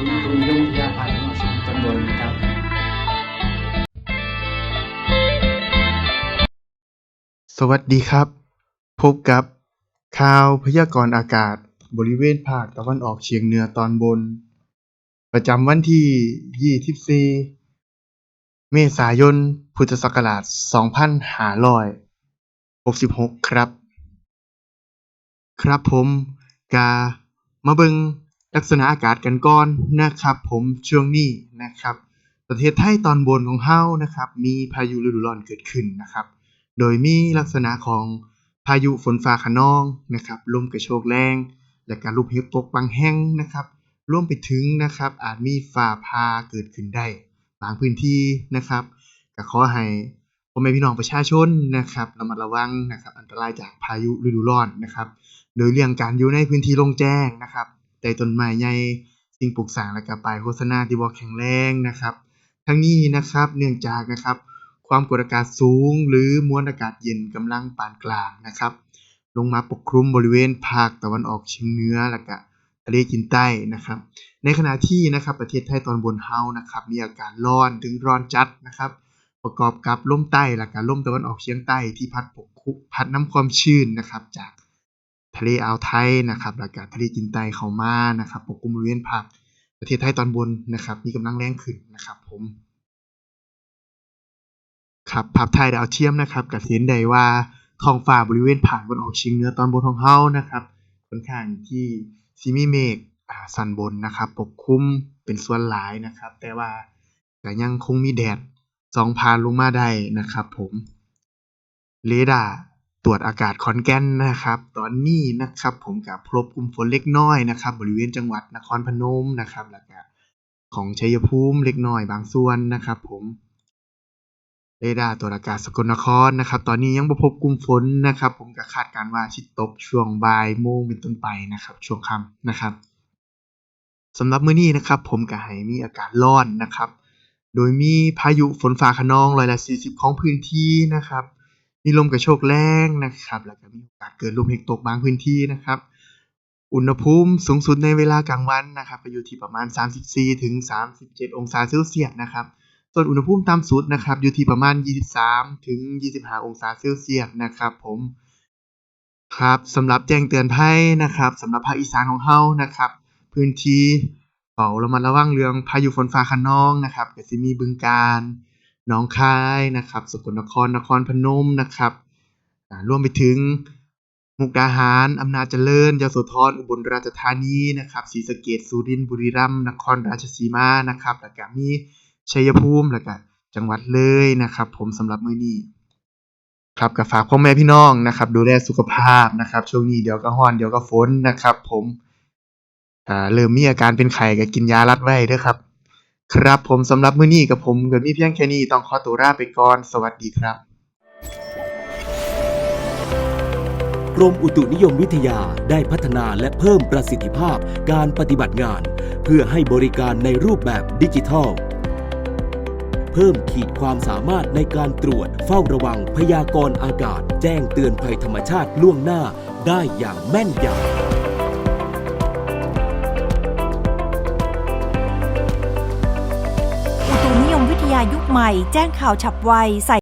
ศูนย์อุตุนิยมวิทยาภาคจังหวัดสุนตอนบนนะครับสวัสดีครับ พบกับข่าวพยากรณ์อากาศบริเวณภาคตะวันออกเฉียงเหนือตอนบน ประจำวันที่ 24 เมษายน พุทธศักราช 2566 ครับ ครับผมกามาเบิง ลักษณะอากาศกันก่อนนะครับ ผมช่วงนี้นะครับ ประเทศไทยตอนบนของเฮานะครับ มีพายุฤดูร้อนเกิดขึ้นนะครับ โดยมีลักษณะของพายุฝนฟ้าคะนองนะครับลมกระโชกแรง และการลูกเห็บตกบางแห่งนะครับรวมไปถึงนะครับอาจมีฟ้าผ่าเกิดขึ้นได้ บางพื้นที่นะครับก็ขอให้พ่อแม่พี่น้องประชาชนนะครับระมัดระวังนะครับอันตรายจากพายุฤดูร้อนนะครับ โดยเรื่องการอยู่ในพื้นที่โล่งแจ้งนะครับ ใต้ต้นไม้ใหญ่สิ่งปลูกสร้างและก็ป้ายโฆษณาที่บ่แข็งแรงนะครับ ทั้งนี้นะครับเนื่องจากนะครับ ความกดอากาศสูง หรือมวลอากาศเย็นกำลังปานกลางนะครับ ลงมาปกคลุมบริเวณภาคตะวันออกเฉียงเหนือและก็ทะเลจีนใต้นะครับ ในขณะที่นะครับประเทศไทยตอนบนเฮานะครับมีอากาศร้อนถึงร้อนจัดนะครับประกอบกับลมใต้และก็ลมตะวันออกเฉียงใต้ที่พัดปกคลุมพัดน้ำความชื้นนะครับ จาก ทะเลอ่าวไทยนะครับและก็ทะเลจีนใต้เข้ามานะครับปกคลุมบริเวณภาคประเทศไทยตอนบนนะครับ มีกำลังแรงขึ้นนะครับผมครับภาพถ่ายดาวเทียมนะครับก็สิเห็นได้ว่าท้องฟ้าบริเวณภาคตะวันออกเฉียงเหนือตอนบนของเฮานะครับค่อนข้างที่สิมีเมฆสันบนนะครับ ปกคลุมเป็นส่วนหลายนะครับ แต่ว่าก็ยังคงมีแดดสองผ่านลงมาได้นะครับ ผมเรดาร์ ตรวจอากาศขอนแก่นนะครับ ตอนนี้นะครับผมก็พบกลุ่มฝนเล็กน้อยนะครับ บริเวณจังหวัดนครพนมนะครับ แล้วก็ของชัยภูมิเล็กน้อยบางส่วนนะครับ ผมเรดาร์ตรวจอากาศสกลนครนะครับ ตอนนี้ยังบ่พบกลุ่มฝนนะครับ ผมก็คาดการว่าสิดตกช่วงบ่ายโมงเป็นต้นไปนะครับ ช่วงค่ำนะครับสำหรับมื้อนี้นะครับ ผมก็ให้มีอากาศร้อนนะครับ โดยมีพายุฝนฟ้าคะนองร้อยละ40 ของพื้นที่นะครับ มีลมกระโชกแรงนะครับแล้วก็มีโอกาสเกิดลมเห็บตกบางพื้นที่นะครับ อุณหภูมิสูงสุดในเวลากลางวันนะครับก็อยู่ที่ประมาณ 34ถึง37 องศาเซลเซียสนะครับ ส่วนอุณหภูมิต่ำสุดนะครับอยู่ที่ประมาณ 23ถึง25 องศาเซลเซียสนะครับผมครับสำหรับแจ้งเตือนภัยนะครับสำหรับภาคอีสานของเฮานะครับ พื้นที่เฝ้าระมัดระวังเรื่องพายุฝนฟ้าคะนองนะครับก็สิมีบึงกาฬห น้องคายนะครับสกลนครนครพนมนะครับอ่ารวมไปถึงมุกดาหารอำนาจเจริญยโสธรอุบลราชธานีนะครับศรีสะเกษสุรินทร์บุรีรัมย์นครราชสีมานะครับแล้วก็มีชัยภูมิแล้วก็จังหวัดเลยนะครับ ผมสำหรับมื้อนี้ครับก็ฝากพ่อแม่พี่น้องนะครับ ดูแลสุขภาพนะครับ ช่วงนี้เดี๋ยวก็ร้อนเดี๋ยวก็ฝนนะครับ ผมอ่าเริ่มมีอาการเป็นไข้ก็กินยารัดไว้เด้อครับ ครับผมสำหรับมื้อนี้กับผมก็มีเพียงแค่นี้ต้องขอตัวลาไปก่อน สวัสดีครับ กรมอุตุนิยมวิทยาได้พัฒนาและเพิ่มประสิทธิภาพการปฏิบัติงาน เพื่อให้บริการในรูปแบบดิจิทัล เพิ่มขีดความสามารถในการตรวจเฝ้าระวังพยากรณ์อากาศ แจ้งเตือนภัยธรรมชาติล่วงหน้าได้อย่างแม่นยำ ทยายุคใหม่ แจ้งข่าวฉับไวใส่